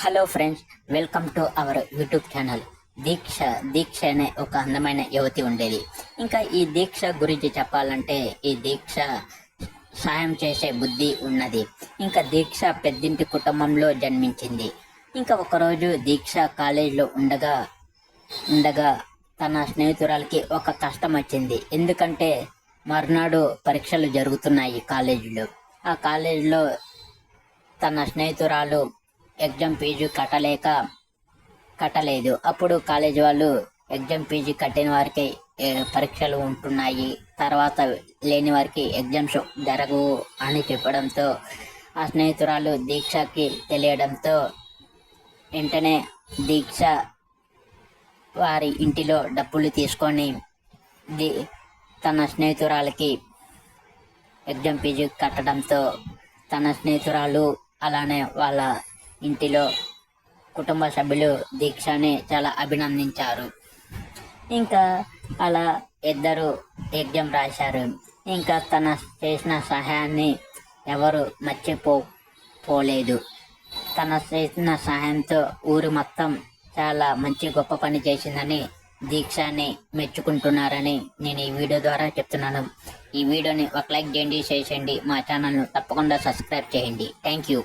Hello friends welcome to our YouTube channel Deeksha Deeksha అనే ఒక అందమైన యువతి ఉండేది. ఇంకా ఈ దీక్ష గురించి చెప్పాలంటే ఈ దీక్ష సాయం చేసే బుద్ధి ఉన్నది. ఇంకా దీక్ష పెద్దింటి కుటుంబంలో జన్మించింది. ఇంకా ఒకరోజు దీక్ష కాలేజీలో ఉండగా ఉండగా తన స్నేహితురాలకి ఒక కష్టం వచ్చింది. ఎందుకంటే మర్నాడు పరీక్షలు జరుగుతున్నాయి కాలేజీలో. ఆ కాలేజీలో తన స్నేహితురాలు ఎగ్జామ్ ఫీజు కట్టలేక కట్టలేదు. అప్పుడు కాలేజ్ వాళ్ళు ఎగ్జామ్ ఫీజు కట్టిన వారికి పరీక్షలు ఉంటున్నాయి. తర్వాత లేని వారికి ఎగ్జామ్స్ జరగవు అని చెప్పడంతో ఆ స్నేహితురాలు దీక్షకి తెలియడంతో వెంటనే దీక్ష వారి ఇంటిలో డబ్బులు తీసుకొని ది తన స్నేహితురాలకి ఎగ్జామ్ ఫీజు కట్టడంతో తన స్నేహితురాలు అలానే వాళ్ళ ఇంటిలో కుటుంబ సభ్యులు దీక్షని చాలా అభినందించారు. ఇంకా అలా ఇద్దరు ఎగ్జామ్ రాశారు. ఇంకా తన చేసిన సహాయాన్ని ఎవరు మర్చిపో పోలేదు తన చేసిన సహాయంతో ఊరు మొత్తం చాలా మంచి గొప్ప పని చేసిందని దీక్షని మెచ్చుకుంటున్నారని నేను ఈ వీడియో ద్వారా చెప్తున్నాను. ఈ వీడియోని ఒక లైక్ చేయండి షేర్ చేయండి మా ఛానల్ను తప్పకుండా సబ్స్క్రైబ్ చేయండి. Thank you.